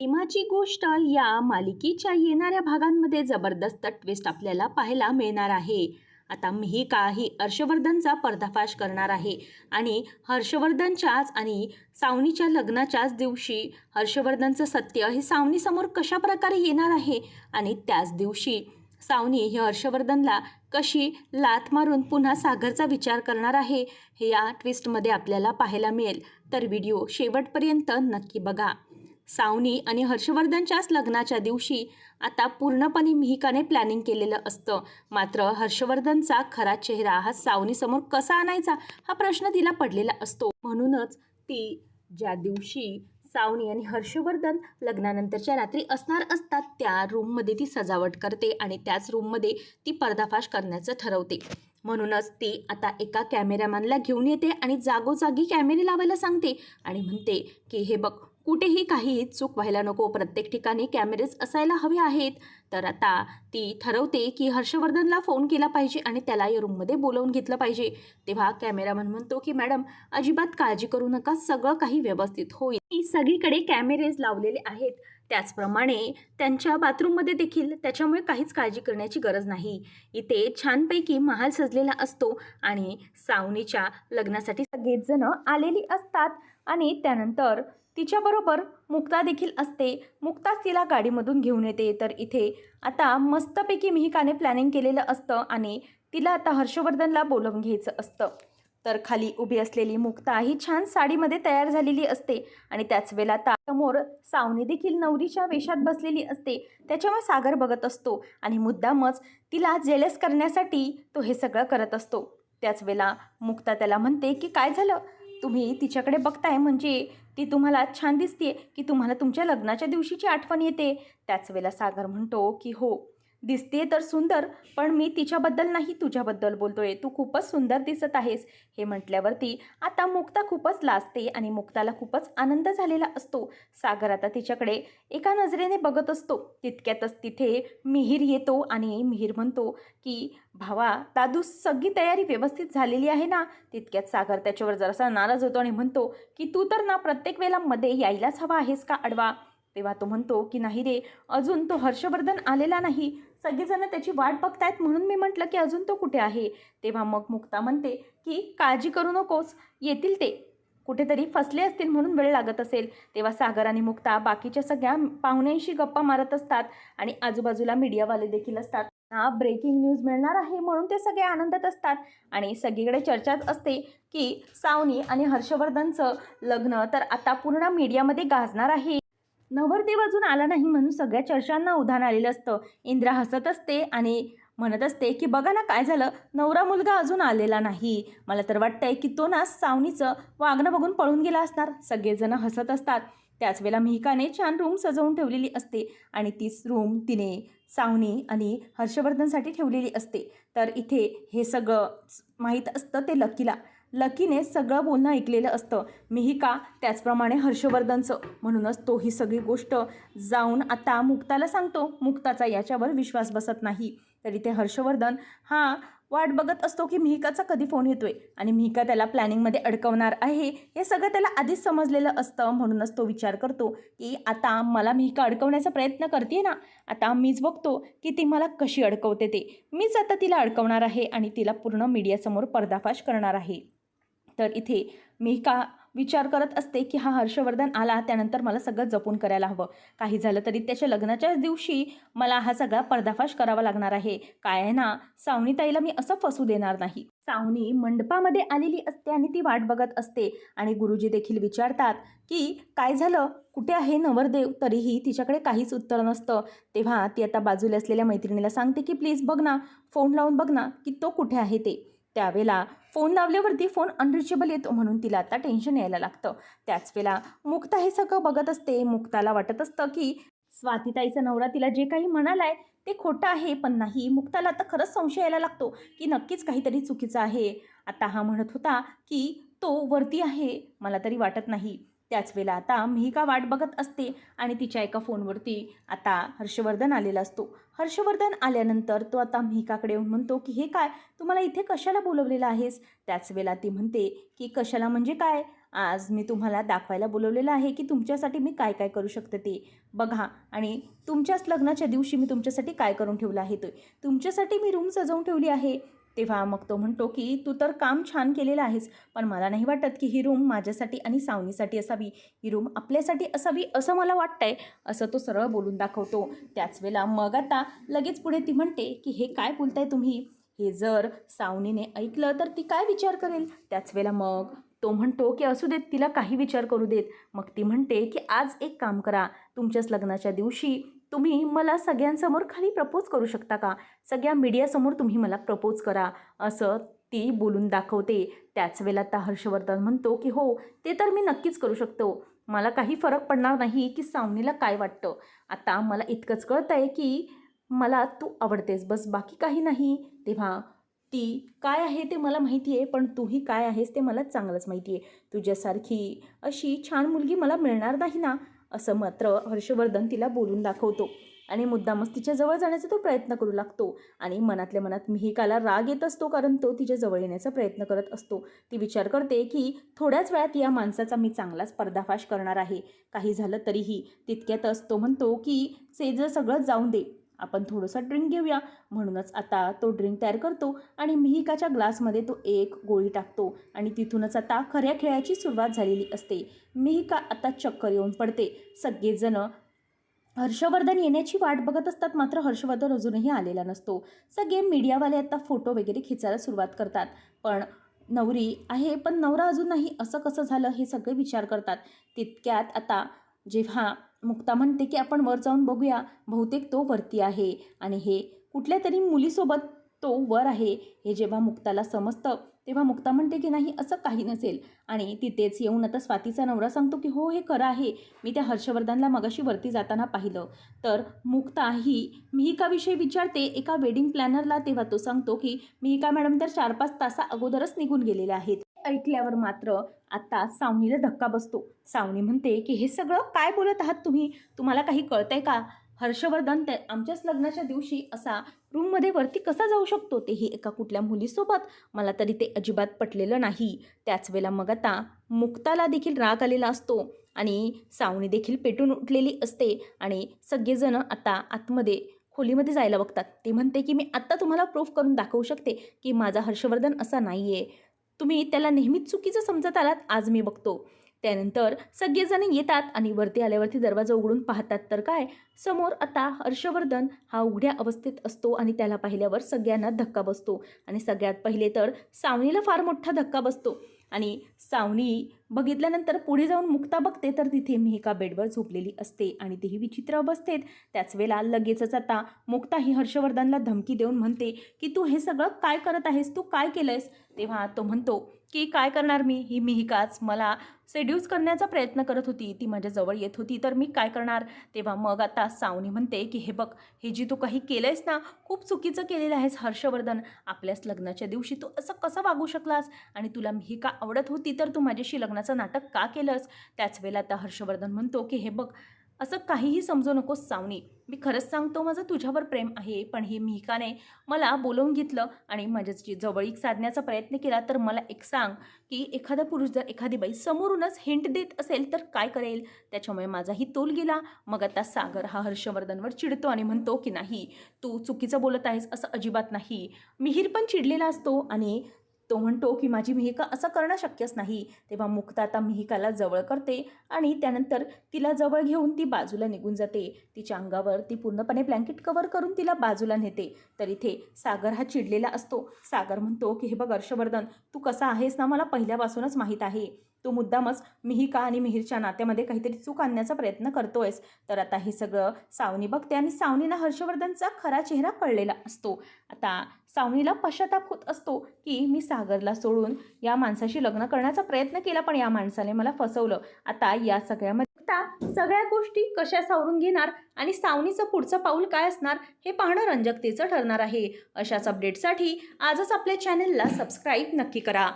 प्रेमाची गोष्ट या मालिकेच्या येणाऱ्या भागांमध्ये जबरदस्त ट्विस्ट आपल्याला पाहायला मिळणार आहे. आता मिहिका ही हर्षवर्धनचा पर्दाफाश करणार आहे आणि हर्षवर्धनच्याच आणि सावनीच्या लग्नाच्याच दिवशी हर्षवर्धनचं सत्य हे सावनीसमोर कशा प्रकारे येणार आहे आणि त्याच दिवशी सावनी ही हर्षवर्धनला कशी लात मारून पुन्हा सागरचा विचार करणार आहे हे या ट्विस्टमध्ये आपल्याला पाहायला मिळेल. तर व्हिडिओ शेवटपर्यंत नक्की बघा. सावनी आणि हर्षवर्धनच्याच लग्नाच्या दिवशी आता पूर्णपणे मिहिकाने प्लॅनिंग केलेलं असतं. मात्र हर्षवर्धनचा खरा चेहरा हा सावनीसमोर कसा आणायचा हा प्रश्न तिला पडलेला असतो. म्हणूनच ती ज्या दिवशी सावनी आणि हर्षवर्धन लग्नानंतरच्या रात्री असणार असतात त्या रूममध्ये ती सजावट करते आणि त्याच रूममध्ये ती पर्दाफाश करण्याचं ठरवते. म्हणूनच ती आता एका कॅमेरामॅनला घेऊन येते आणि जागोजागी कॅमेरे लावायला सांगते आणि म्हणते की हे बघ कुठेही काही चूक व्हायला नको. प्रत्येक ठिकाणी कॅमेरेज असायला हवे आहेत. तर आता ती ठरवते की हर्षवर्धनला फोन केला पाहिजे आणि त्याला या रूममध्ये बोलवून घेतलं पाहिजे. तेव्हा कॅमेरामॅन म्हणतो की मॅडम अजिबात काळजी करू नका. सगळं काही व्यवस्थित होईल. सगळीकडे कॅमेरेज लावलेले आहेत. त्याचप्रमाणे त्यांच्या बाथरूममध्ये देखील त्याच्यामुळे काहीच काळजी करण्याची गरज नाही. इथे छानपैकी महाल सजलेला असतो आणि सावनीच्या लग्नासाठी सगळेच जण आलेली असतात. आणि त्यानंतर तिच्याबरोबर मुक्ता देखील असते. मुक्ताच तिला गाडीमधून घेऊन येते. तर इथे आता मस्तपैकी मिहिकाने प्लॅनिंग केलेलं असतं आणि तिला आता हर्षवर्धनला बोलवून घ्यायचं असतं. तर खाली उभी असलेली मुक्ता ही छान साडीमध्ये तयार झालेली असते आणि त्याच वेळेला आता समोर सावनी देखील नवरीच्या वेशात बसलेली असते. त्याच्यामुळे सागर बघत असतो आणि मुद्दामच तिला जेलस करण्यासाठी तो हे सगळं करत असतो. त्याच वेळेला मुक्ता त्याला म्हणते की काय झालं? तुम्ही तिच्याकडे बघताय म्हणजे ती तुम्हाला छान दिसते की तुम्हाला तुमच्या लग्नाच्या दिवशीची आठवण येते. त्याच वेळेला सागर म्हणतो की हो दिसते तर सुंदर पण मी तिच्याबद्दल नाही तुझ्याबद्दल बोलतोय. तू खूपच सुंदर दिसत आहेस हे म्हटल्यावरती आता मुक्ता खूपच लाजते आणि मुक्ताला खूपच आनंद झालेला असतो. सागर आता तिच्याकडे एका नजरेने बघत असतो. तितक्यातच तिथे मिहीर येतो आणि मिहीर म्हणतो की भावा दादू सगळी तयारी व्यवस्थित झालेली आहे ना? तितक्यात सागर त्याच्यावर जरासा नाराज होतो आणि म्हणतो की तू तर ना प्रत्येक वेळेला मध्ये यायलाच हवा आहेस का अडवा तेव्हा तो म्हणतो की नाही रे अजून तो हर्षवर्धन आलेला नाही. सगळेजण त्याची वाट बघतायत म्हणून मी म्हटलं की अजून तो कुठे आहे? तेव्हा मग मुक्ता म्हणते की काळजी करू नकोस येतील ते. कुठेतरी फसले असतील म्हणून वेळ लागत असेल. तेव्हा सागर आणि मुक्ता बाकीच्या सगळ्या पाहुण्यांशी गप्पा मारत असतात आणि आजूबाजूला मीडियावाले देखील असतात. हा ब्रेकिंग न्यूज मिळणार आहे म्हणून ते सगळे आनंदात असतात. आणि सगळीकडे चर्चाच असते की सावनी आणि हर्षवर्धनचं लग्न तर आता पूर्ण मीडियामध्ये गाजणार आहे. नवरदेव अजून आला नाही म्हणून सगळ्या चर्चांना उधाण आलेलं असतं. इंद्रा हसत असते आणि म्हणत असते की बघा ना काय झालं? नवरा मुलगा अजून आलेला नाही. मला तर वाटतंय की तो ना सावनीचं वागणं बघून पळून गेला असणार. सगळेजण हसत असतात. त्याच वेळेला मिहिकाने छान रूम सजवून ठेवलेली असते आणि तीच रूम तिने सावनी आणि हर्षवर्धनसाठी ठेवलेली असते. तर इथे हे सगळं माहीत असतं ते लकीला. लकीने सगळं बोलणं ऐकलेलं असतं. मिहिका त्याचप्रमाणे हर्षवर्धनचं. म्हणूनच तो ही सगळी गोष्ट जाऊन आता मुक्ताला सांगतो. मुक्ताचा याच्यावर विश्वास बसत नाही. तरी ते हर्षवर्धन हा वाट बघत असतो की मिहिकाचा कधी फोन येतोय? आणि मिहिका त्याला प्लॅनिंगमध्ये अडकवणार आहे. हे सगळं त्याला आधीच समजलेलं असतं. म्हणूनच तो विचार करतो की आता मला मिहिका अडकवण्याचा प्रयत्न करते ना? आता मीच बघतो की ती मला कशी अडकवते ते. मीच आता तिला अडकवणार आहे आणि तिला पूर्ण मीडियासमोर पर्दाफाश करणार आहे. तर इथे मी का विचार करत असते की हा हर्षवर्धन आला त्यानंतर मला सगळं जपून करायला हवं. काही झालं तरी त्याच्या लग्नाच्याच दिवशी मला हा सगळा पर्दाफाश करावा लागणार आहे. काय आहे ना सावनीताईला मी असं फसू देणार नाही. सावनी मंडपामध्ये आलेली असते आणि ती वाट बघत असते आणि गुरुजी देखील विचारतात की काय झालं? कुठे आहे नवरदेव? तरीही तिच्याकडे काहीच उत्तर नसतं. तेव्हा ती आता बाजूला असलेल्या मैत्रिणीला सांगते की प्लीज बघ ना फोन लावून बघ ना की तो कुठे आहे ते. त्यावेळेला फोन लावल्यावरती फोन अनरिचेबल येतो म्हणून तिला आता टेन्शन यायला लागतं. त्याच वेळेला मुक्ता हे सगळं बघत असते. मुक्ताला वाटत असतं की स्वातीताईचा नवरा तिला जे काही म्हणालाय ते खोटं आहे पण नाही. मुक्ताला आता खरंच संशय यायला लागतो की नक्कीच काहीतरी चुकीचं आहे. आता हा म्हणत होता की तो वरती आहे. मला तरी वाटत नाही. त्याच वेळेला आता मिहिका वाट बघत असते आणि तिच्या एका फोनवरती आता हर्षवर्धन आलेला असतो. हर्षवर्धन आल्यानंतर तो आता मिहिकाकडे येऊन म्हणतो की हे काय? तुम्हाला इथे कशाला बोलवलेलं आहेस? त्याच वेळेला ती म्हणते की कशाला म्हणजे काय? आज मी तुम्हाला दाखवायला बोलवलेलं आहे की तुमच्यासाठी मी काय काय करू शकते ते. बघा आणि तुमच्याच लग्नाच्या दिवशी मी तुमच्यासाठी काय करून ठेवलं आहे ते? तुमच्यासाठी मी रूम सजवून ठेवली आहे. तेव्हा मग तो म्हणतो की तू तर काम छान केलेलं आहेस पण मला नाही वाटत की ही रूम माझ्यासाठी आणि सावनीसाठी असावी. ही रूम आपल्यासाठी असावी असं मला वाटतंय असं तो सरळ बोलून दाखवतो. त्याच वेळेला मग आता लगेच पुढे ती म्हणते की हे काय बोलताय तुम्ही? हे जर सावनीने ऐकलं तर ती काय विचार करेल? त्याच वेळेला मग तो म्हणतो की असू देत तिला काही विचार करू देत. मग ती म्हणते की आज एक काम करा. तुमच्याच लग्नाच्या दिवशी तुम्ही मला सगळ्यांसमोर खाली प्रपोज करू शकता का? सगळ्या मीडियासमोर तुम्ही मला प्रपोज करा असं ती बोलून दाखवते. त्याच वेळेला आता हर्षवर्धन म्हणतो की हो ते तर मी नक्कीच करू शकतो. मला काही फरक पडणार नाही की सावनीला काय वाटतं. आता मला इतकंच कळतं आहे की मला तू आवडतेस. बस बाकी काही नाही. तेव्हा ती काय आहे ते मला माहिती आहे पण तूही काय आहेस ते मला चांगलंच माहिती आहे. तुझ्यासारखी अशी छान मुलगी मला मिळणार नाही ना? असं मात्र हर्षवर्धन तिला बोलून दाखवतो. आणि मुद्दामच तिच्या जवळ जाण्याचा तो प्रयत्न करू लागतो. आणि मनातल्या मनात मिहिकाला राग येत असतो कारण तो तिच्या जवळ येण्याचा प्रयत्न करत असतो. ती विचार करते की थोड्याच वेळात या माणसाचा मी चांगलाच पर्दाफाश करणार आहे. काही झालं तरीही तितक्यातच तो म्हणतो की सेज सगळं जाऊन दे. आपण थोडंसं ड्रिंक घेऊया. म्हणूनच आता तो ड्रिंक तयार करतो आणि मिहिकाच्या ग्लासमध्ये तो एक गोळी टाकतो आणि तिथूनच आता खऱ्या खेळाची सुरुवात झालेली असते. मिहिका आता चक्कर येऊन पडते. सगळेजणं हर्षवर्धन येण्याची वाट बघत असतात मात्र हर्षवर्धन अजूनही आलेला नसतो. सगळे मीडियावाले आता फोटो वगैरे खिचायला सुरुवात करतात. पण नवरी आहे पण नवरा अजून नाही असं कसं झालं हे सगळे विचार करतात. तितक्यात आता जेव्हा मुक्ता म्हणते की आपण वर जाऊन बघूया बहुतेक तो वरती आहे. आणि हे कुठल्या तरी मुलीसोबत तो वर आहे. हे जेव्हा मुक्ताला समजतं तेव्हा मुक्ता म्हणते की नाही असं काही नसेल. आणि तिथेच येऊन आता स्वातीचा नवरा सांगतो की हो हे खरं आहे. मी त्या हर्षवर्धनला मगाशी वरती जाताना पाहिलं. तर मुक्ता ही मिहिकाविषयी विचारते? एका वेडिंग प्लॅनरला तेव्हा तो सांगतो की मिहिका मॅडम तर चार पाच तासा अगोदरच निघून गेलेल्या आहेत. ऐकल्यावर मात्र आता सावनीला धक्का बसतो. सावनी म्हणते की हे सगळं काय बोलत आहात तुम्ही? तुम्हाला काही कळतंय का? हर्षवर्धन त्या आमच्याच लग्नाच्या दिवशी असा रूममध्ये वरती कसा जाऊ शकतो? तेही एका कुठल्या मुलीसोबत? मला तरी ते अजिबात पटलेलं नाही. त्याच वेळेला मग आता मुक्ताला देखील राग आलेला असतो आणि सावणी देखील पेटून उठलेली असते आणि सगळेजण आता आतमध्ये खोलीमध्ये जायला बघतात. ते म्हणते की मी आत्ता तुम्हाला प्रूफ करून दाखवू शकते की माझा हर्षवर्धन असा नाही आहे तुम्ही त्याला नेहमीच चुकीचं समजत आलात आज मी बघतो. त्यानंतर सगळेजण येतात आणि वरती आल्यावरती दरवाजा उघडून पाहतात तर काय? समोर आता हर्षवर्धन हा उघड्या अवस्थेत असतो आणि त्याला पाहिल्यावर सगळ्यांना धक्का बसतो. आणि सगळ्यात पहिले तर सावनीला फार मोठा धक्का बसतो. आणि सावनी बघितल्यानंतर पुढे जाऊन मुक्ता बघते तर तिथे मिहिका बेडवर झोपलेली असते आणि तेही विचित्र अवस्थेत. त्याच वेळेला लगेचच आता मुक्ता ही हर्षवर्धनला धमकी देऊन म्हणते की तू हे सगळं काय करत आहेस? तू काय केलंयस? तेव्हा तो म्हणतो की काय करणार मी? ही मिहिकाच मला सेड्यूस करण्याचा प्रयत्न करत होती. ती माझ्याजवळ येत होती. तर मी काय करणार? तेव्हा मग आता सावनी म्हणते की हे बघ हे जी तू काही केलं आहेस ना खूप चुकीचं केलेलं आहेस हर्षवर्धन. आपल्याच लग्नाच्या दिवशी तू असं कसं वागू शकलास? आणि तुला मिहिका आवडत होती तर तू माझ्याशी लग्नाचं नाटक का केलंस? त्याच वेळेला आता हर्षवर्धन म्हणतो की हे बघ असं काहीही समजू नकोस सावनी. मी खरंच सांगतो माझं तुझ्यावर प्रेम आहे पण हे मिहिकाने मला बोलवून घेतलं आणि माझ्याची जवळीक साधण्याचा प्रयत्न केला तर मला एक सांग की एखादा पुरुष जर एखादी बाई समोरूनच हिंट देत असेल तर काय करेल? त्याच्यामुळे माझाही तोल गेला. मग आता सागर हा हर्षवर्धनवर चिडतो आणि म्हणतो की नाही तू चुकीचं बोलत आहेस असं अजिबात नाही. मिहीर पण चिडलेला असतो आणि तो म्हणतो की माझी मिहिका असं करणं शक्यच नाही. तेव्हा मुक्ता आता मिहिकाला जवळ करते आणि त्यानंतर तिला जवळ घेऊन ती बाजूला निघून जाते. तिच्या अंगावर ती पूर्णपणे ब्लँकेट कवर करून तिला बाजूला नेते. तर इथे सागर हा चिडलेला असतो. सागर म्हणतो की हे बघ हर्षवर्धन तू कसा आहेस ना मला पहिल्यापासूनच माहीत आहे. तू मुद्दामच मिहिका आणि मिहीरच्या नात्यामध्ये काहीतरी चूक आणण्याचा प्रयत्न करतोयस. तर आता हे सगळं सावनी बघते आणि सावनीला हर्षवर्धनचा खरा चेहरा कळलेला असतो. आता सावनीला पश्चाताप होत असतो की मी सागरला सोडून या माणसाशी लग्न करण्याचा प्रयत्न केला पण या माणसाने मला फसवलं. आता या सगळ्यामध्ये आता सगळ्या गोष्टी कशा सावरून घेणार आणि सावनीचं पुढचं पाऊल काय असणार हे पाहणं रंजकतेचं ठरणार आहे. अशाच अपडेटसाठी आजच आपल्या चॅनलला सबस्क्राईब नक्की करा.